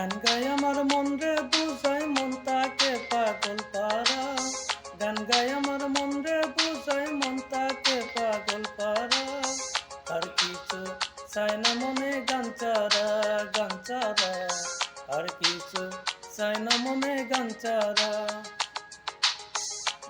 গান গাই আমার মন রে, বুঝাই মন তাকে পাগল পারা গান গাই আমার মন রে, বুঝাই মন তাকে পাগল পারা আর কিছু চাই না মনে গান চারা গান চারা। আর কিছু চাই না মনে গান চারা।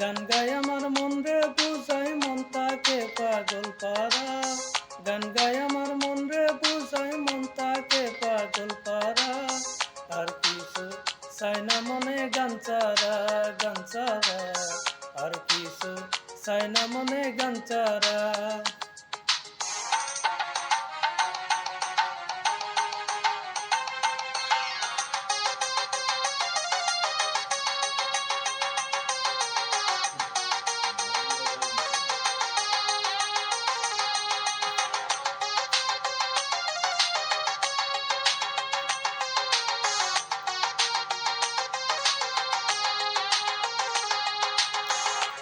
গান গাই আমার মন রে, বুঝাই মনে গান চারা গান চারা আর কিছু চাই না মনে গান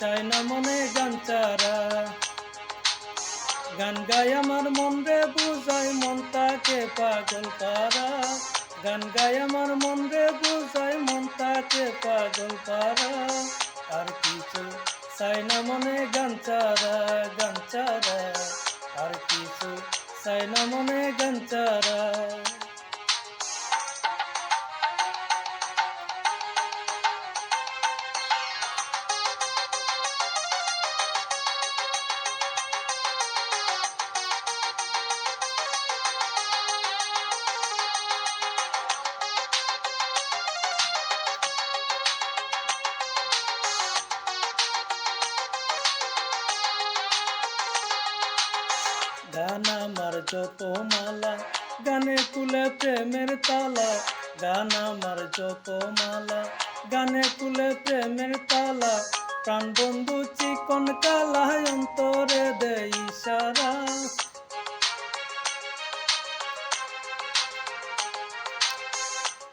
চাই না মনে গাঞ্চারা গান গাই আমার মন রে বুঝাই মন তাকে পাগল পারা। গান গাই আমার মন রে বুঝাই মন তাকে পাগল পারা। আর কিছু চাই না মনে গাঞ্চারা গাঞ্চারা আর কিছু চাই না মনে গাঞ্চারা গান আমার যত মালা গানে কুলে প্রেমের তালা। গান আমার যত মালা গানে কুলে প্রেমের তালা। প্রাণ বন্ধু চিকন কালা অন্তরে দে ইশারা।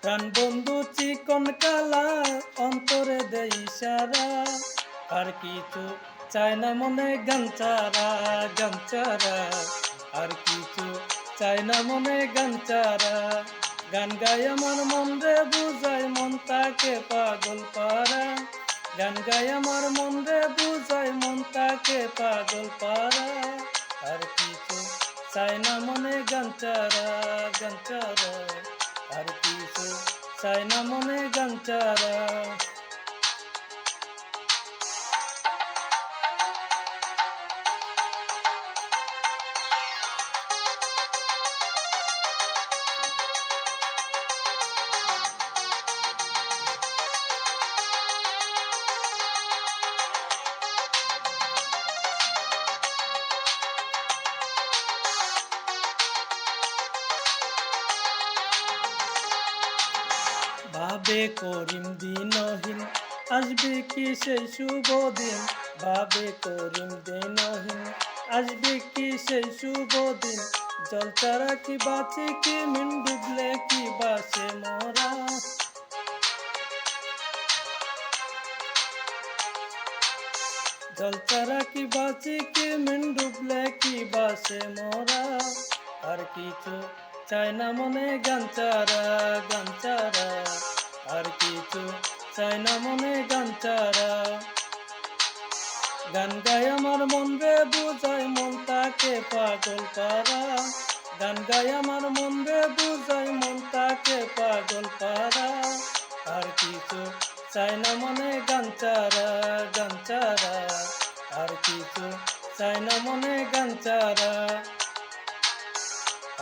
প্রাণ বন্ধু চিকন কালা অন্তরে দে ইশারা। আর কিছু চাই না মনে গাঞ্চারা গাঞ্চারা আর কিছু চাই না মনে গাঞ্চারা গান গাই আমার মন রে বুঝাই মন তাকে পাগল পারা। গান গাই আমার মন রে বুঝাই মন তাকে পাগল পারা। আর কিছু চাই না মনে গাঞ্চারা গাঞ্চারা আর কিছু চাই না মনে গাঞ্চারা ভাবে করিম দিনহীন, আসবে কি সেই শুভ দিন? ভাবে করিম দিনহীন, আসবে কি সেই শুভ দিন? জল ছাড়া কি বাঁচে, কি মিন ডুবলে কি বাসে মরা? জল ছাড়া কি বাঁচে, কি মিন ডুবলে কি বাসে মরা? আর কিছু চাই না মনে গাঞ্চারা গাঞ্চারা আর কিছু চাই না মনে গাঞ্চারা গান গাই আমার মন রে বুঝাই মন তাকে পাগল পারা গান গাই আমার মন রে বুঝাই মন তাকে পাগল পারা আর কিছু চাই না মনে গাঞ্চারা গাঞ্চারা আর কিছু চাই না মনে গাঞ্চারা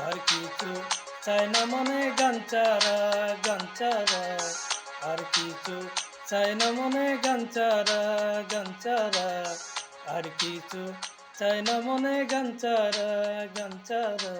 আর কিছু চাই না মনে গাঞ্চারা গাঞ্চারা আর কিছু চায় না মনে গাঞ্চারা গাঞ্চারা আর কিছু চায় না মনে গাঞ্চারা গাঞ্চারা